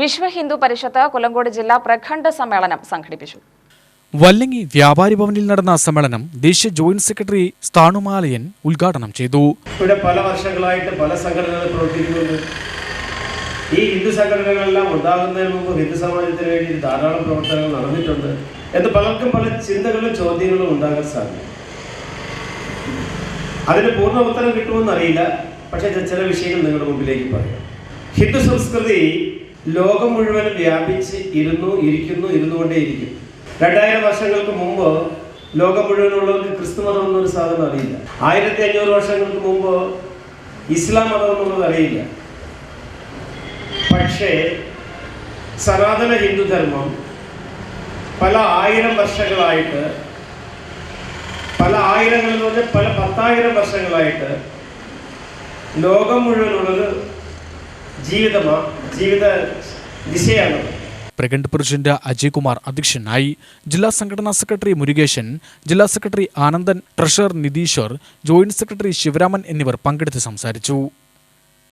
വിശ്വ ഹിന്ദു പരിഷത്ത് കൊല്ലങ്കോട് ജില്ലാ പ്രഖണ്ഡ സമ്മേളനം സംഘടിപ്പിച്ചു. വല്ലങ്ങി വ്യാപാരി ഭവനിൽ നടന്ന സമ്മേളനം ദേശീയ ജോയിന്റ് സെക്രട്ടറി സ്ഥാണുമാലയൻ ഉദ്ഘാടനം ചെയ്തു. ഇവിടെ പല വർഷങ്ങളായിട്ട് പല സംഘടനകൾ പ്രവർത്തിക്കുന്നുണ്ട്. ഈ ഹിന്ദു സംഘടനകളെല്ലാം ഉണ്ടാകുന്നതിന് മുമ്പ് ഹിന്ദു സമാജത്തിന് വേണ്ടി ധാരാളം പ്രവർത്തനങ്ങൾ നടന്നിട്ടുണ്ട്. എന്ന് പലർക്കും പല ചിന്തകളും ചോദ്യങ്ങളും ഉണ്ടാകാൻ സാധിക്കും. അതിന് പൂർണ ഉത്തരം കിട്ടുമെന്ന് അറിയില്ല പക്ഷേ ചില വിഷയങ്ങൾ നിങ്ങളുടെ മുമ്പിലേക്ക് പറയാം. ഹിന്ദു സംസ്കൃതി ലോകം മുഴുവനും വ്യാപിച്ച് ഇരുന്നു ഇരിക്കുന്നു ഇരുന്നുകൊണ്ടേയിരിക്കും. രണ്ടായിരം വർഷങ്ങൾക്ക് മുമ്പ് ലോകം മുഴുവനുള്ളവർക്ക് ക്രിസ്തു മതം എന്നൊരു സാധനം അറിയില്ല. ആയിരത്തി അഞ്ഞൂറ് വർഷങ്ങൾക്ക് മുമ്പ് ഇസ്ലാം മതം എന്നുള്ളത് അറിയില്ല. പക്ഷേ സനാതന ഹിന്ദുധർമ്മം പല ആയിരം വർഷങ്ങളായിട്ട് പല ആയിരങ്ങളിൽ പല പത്തായിരം വർഷങ്ങളായിട്ട് ലോകം മുഴുവനുള്ളൊരു ജീവിതമാ ജീവിത ദിശയാണ്? പ്രഗണ്ട് പ്രസിഡന്റ് അജയ് കുമാർ അധ്യക്ഷനായി ജില്ലാ സംഘടനാ സെക്രട്ടറി മുരുകേശൻ ജില്ലാ secretary Anandan treasurer Nitheeshwar joint secretary Sivaraman എന്നിവർ പങ്കെടുത്ത് സംസാരിച്ചു.